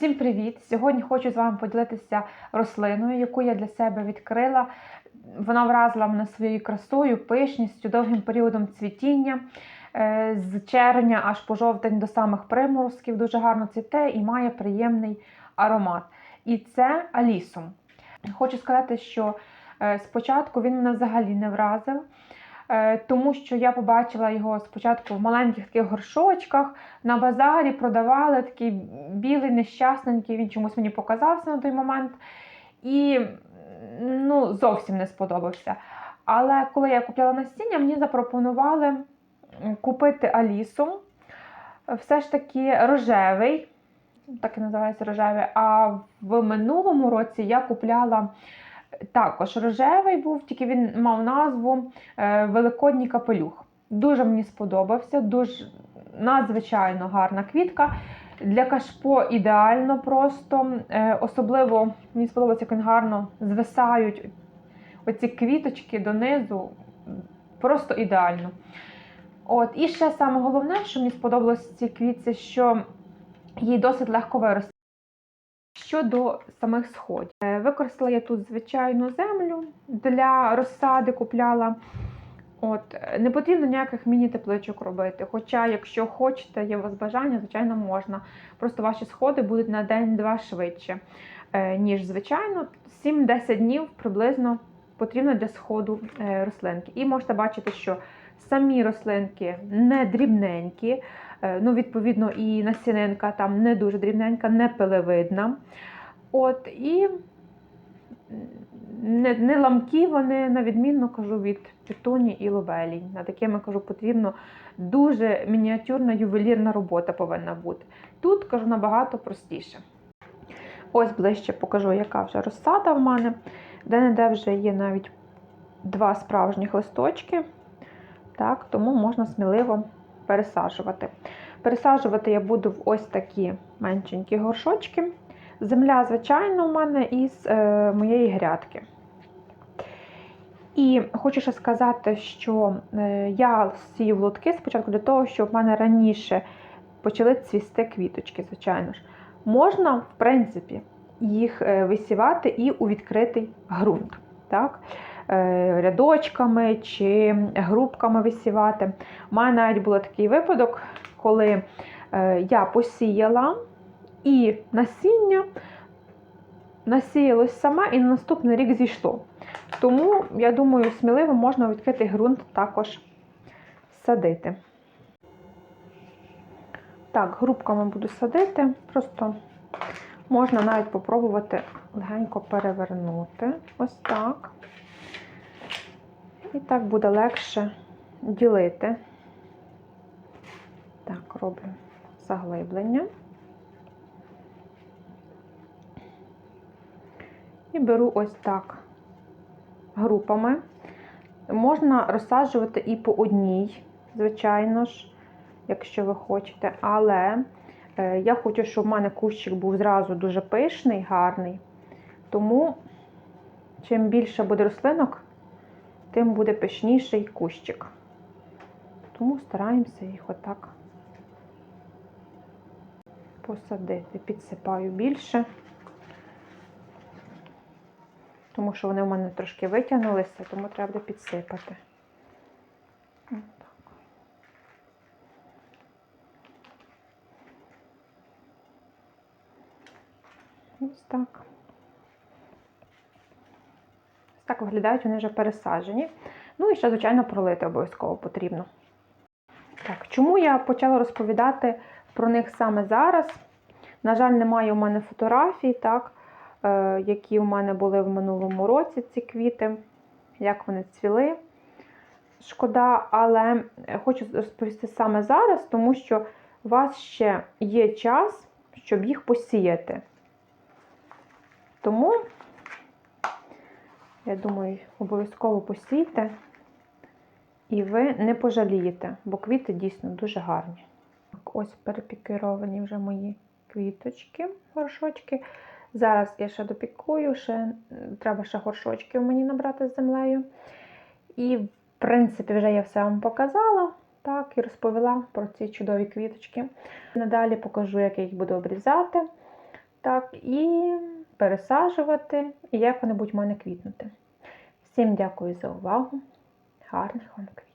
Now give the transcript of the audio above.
Всім привіт! Сьогодні хочу з вами поділитися рослиною, яку я для себе відкрила. Вона вразила мене своєю красою, пишністю, довгим періодом цвітіння. Е, З червня аж по жовтень до самих приморозків дуже гарно цвіте і має приємний аромат. І це алісум. Хочу сказати, що е, спочатку він мене взагалі не вразив. Е, Тому що я побачила його спочатку в маленьких таких горшочках, на базарі продавали такий білий, нещасненький, він чомусь мені показався на той момент. І ну, зовсім не сподобався. Але коли я купляла насіння, мені запропонували купити Алісу. Все ж таки рожевий, так і називається рожевий. А в минулому році я купляла також рожевий був, тільки він мав назву е, Великодній капелюх. Дуже мені сподобався, дуже надзвичайно гарна квітка. Для кашпо ідеально просто. Е, Особливо мені сподобається, як він гарно звисають оці квіточки донизу. Просто ідеально. От, і ще саме головне, що мені сподобалось в цій квітці, що їй досить легко вирости. Щодо самих сходів, Е, використала я тут звичайну землю для розсади купляла. От, не потрібно ніяких міні-тепличок робити. Хоча, якщо хочете, є у вас бажання, звичайно, можна. Просто ваші сходи будуть на день-два швидше, е, ніж звичайно. 7-10 днів приблизно потрібно для сходу е, рослинки. І можете бачити, що самі рослинки не дрібненькі, ну, відповідно, і насінинка там не дуже дрібненька, не пилевидна. От, і не, не ламкі вони, на відмінно кажу, від пітоні і лобелій. Над якими кажу, потрібно дуже мініатюрна ювелірна робота повинна бути. Тут кажу набагато простіше. Ось ближче покажу, яка вже розсада в мене. Де-не-де вже є навіть два справжніх листочки. Так, тому можна сміливо пересаджувати. Пересаджувати я буду в ось такі меншенькі горшочки. Земля, звичайно, у мене із е, моєї грядки. І хочу ще сказати, що е, я сію лотки спочатку для того, щоб в мене раніше почали цвісти квіточки, звичайно ж. Можна, в принципі, їх е, висівати і у відкритий ґрунт. Так? Е, Рядочками чи грубками висівати. У мене навіть був такий випадок, коли е, я посіяла і насіння насіялось саме і на наступний рік зійшло. Тому, я думаю, сміливо можна відкритий ґрунт також садити. Так, грубками буду садити, просто можна навіть попробувати легенько перевернути. Ось так. І так буде легше ділити. Так, роблю заглиблення. І беру ось так групами. Можна розсаджувати і по одній, звичайно ж, якщо ви хочете. Але е, я хочу, щоб в мене кущик був зразу дуже пишний, гарний. Тому, чим більше буде рослинок, тим буде пишніший кущик. Тому стараємося їх отак посадити. Підсипаю більше тому що вони в мене трошки витягнулися, тому треба буде підсипати. Ось так. Так виглядають, вони вже пересаджені. Ну і ще, звичайно, пролити обов'язково потрібно. Так, чому я почала розповідати про них саме зараз? На жаль, немає у мене фотографій, так? Е, які в мене були в минулому році ці квіти, як вони цвіли. Шкода, але хочу розповісти саме зараз, тому що у вас ще є час, щоб їх посіяти. Тому, я думаю, обов'язково посійте, і ви не пожалієте, бо квіти дійсно дуже гарні. Ось перепікіровані вже мої квіточки, горшочки. Зараз я ще допікую, ще треба ще горшочків мені набрати з землею. І, в принципі, вже я все вам показала так, і розповіла про ці чудові квіточки. Надалі покажу, як я їх буду обрізати. І пересаджувати, і як вони будуть в мене квітнути. Всім дякую за увагу. Гарних вам квітів!